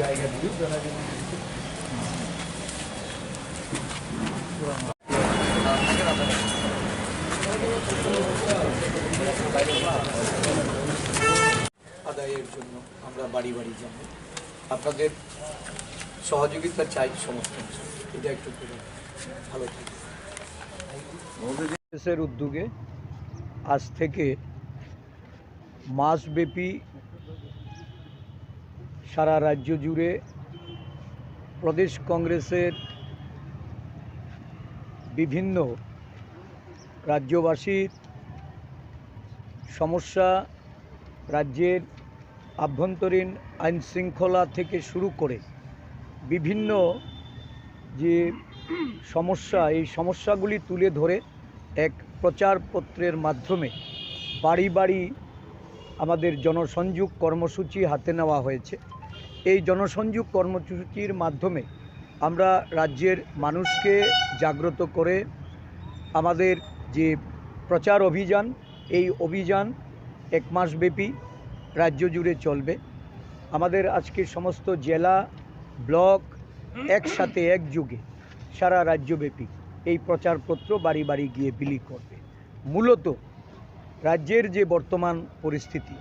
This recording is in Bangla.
জায়গা দিয়ে যারা আদায়ের জন্য আমরা বাড়ি বাড়ি যাব। আপনাদের সহযোগিতা চাই সমস্ত এটা একটু ভালো থাকে দেশের উদ্যোগে আজ থেকে মাসব্যাপী সারা রাজ্য জুড়ে প্রদেশ কংগ্রেসের বিভিন্ন রাজ্যবাসীর সমস্যা রাজ্যের আভ্যন্তরীণ আইন শৃঙ্খলা থেকে শুরু করে বিভিন্ন যে সমস্যা, এই সমস্যাগুলি তুলে ধরে এক প্রচারপত্রের মাধ্যমে বাড়ি বাড়ি আমাদের জনসংযোগ কর্মসূচি হাতে নেওয়া হয়েছে। এই জনসংযোগ কর্মসূচির মাধ্যমে আমরা রাজ্যের মানুষকে জাগ্রত করে আমাদের যে প্রচার অভিযান, এই অভিযান এক মাসব্যাপী রাজ্য জুড়ে চলবে। আমাদের আজকে সমস্ত জেলা, ব্লক একসাথে একযোগে সারা রাজ্যব্যাপী এই প্রচারপত্র বাড়ি বাড়ি গিয়ে বিলি করবে। মূলত রাজ্যের যে বর্তমান পরিস্থিতি